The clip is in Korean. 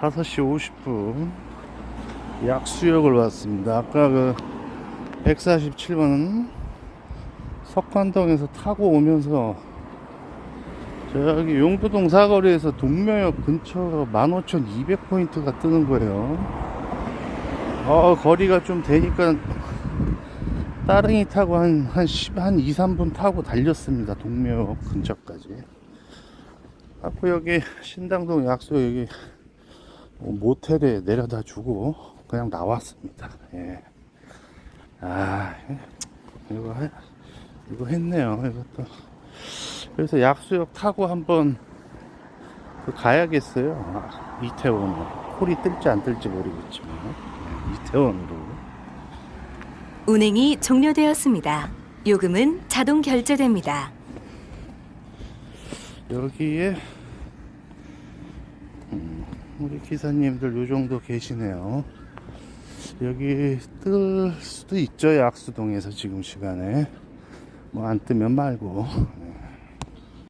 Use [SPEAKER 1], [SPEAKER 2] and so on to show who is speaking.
[SPEAKER 1] 5시 50분 약수역을 왔습니다. 아까 그 147번 석관동에서 타고 오면서 저기 용두동 사거리에서 동묘역 근처 15,200포인트가 뜨는 거예요. 어, 거리가 좀 되니까 따릉이 타고 한, 한 10, 한 2, 3분 타고 달렸습니다. 동묘역 근처까지. 갖고 여기 신당동 약수 여기 뭐 모텔에 내려다 주고 그냥 나왔습니다. 예. 아, 이거 해, 이거 했네요. 이것도. 그래서 약수역 타고 한번 그 가야겠어요. 아, 이태원으로. 콜이 뜰지 안 뜰지 모르겠지만. 예, 이태원으로.
[SPEAKER 2] 운행이 종료되었습니다. 요금은 자동 결제됩니다.
[SPEAKER 1] 여기에 음, 우리 기사님들 요 정도 계시네요. 여기 뜰 수도 있죠 약수동에서 지금 시간에 뭐 안 뜨면 말고 네.